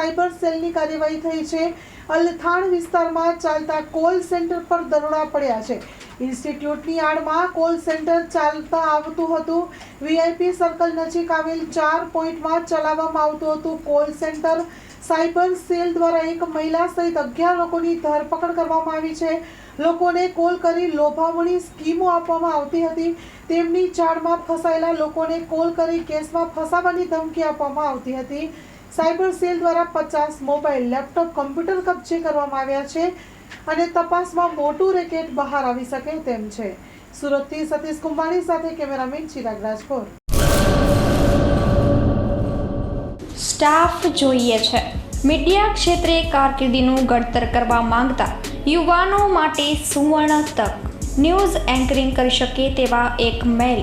Cyber સેલની કાર્યવાહી થઈ છે. અલથાણ વિસ્તારમાં ચાલતા કોલ સેન્ટર પર દરોડા પડ્યા છે. ઇન્સ્ટિટ્યૂટની આડમાં કોલ સેન્ટર ચાલતા આવતું હતું. વીઆઈપી સર્કલ નજીક આવેલ ચાર પોઈન્ટમાં ચલાવવામાં આવતું હતું કોલ સેન્ટર. સાયબર સેલ દ્વારા એક મહિલા સહિત અગિયાર લોકોની ધરપકડ કરવામાં આવી છે. લોકોને કોલ કરી લોભામણી સ્કીમો આપવામાં આવતી હતી. તેમની જાળમાં ફસાયેલા લોકોને કોલ કરી કેસમાં ફસાવાની ધમકી આપવામાં આવતી હતી. સાયબર સેલ દ્વારા પચાસ મોબાઈલ, લેપટોપ, કમ્પ્યુટર કબજે કરવામાં આવ્યા છે અને તપાસમાં મોટું રેકેટ બહાર આવી શકે તેમ છે. સુરતથી સતીશ કુંભાણી સાથે કેમેરામેન ચિરાગ રાજકોર. સ્ટાફ જોઈએ છે. મીડિયા ક્ષેત્રે કારકિર્દીનું ઘડતર કરવા માંગતા યુવાનો માટે સુવર્ણ તક. ન્યૂઝ એન્કરિંગ કરી શકે તેવા એક મેલ.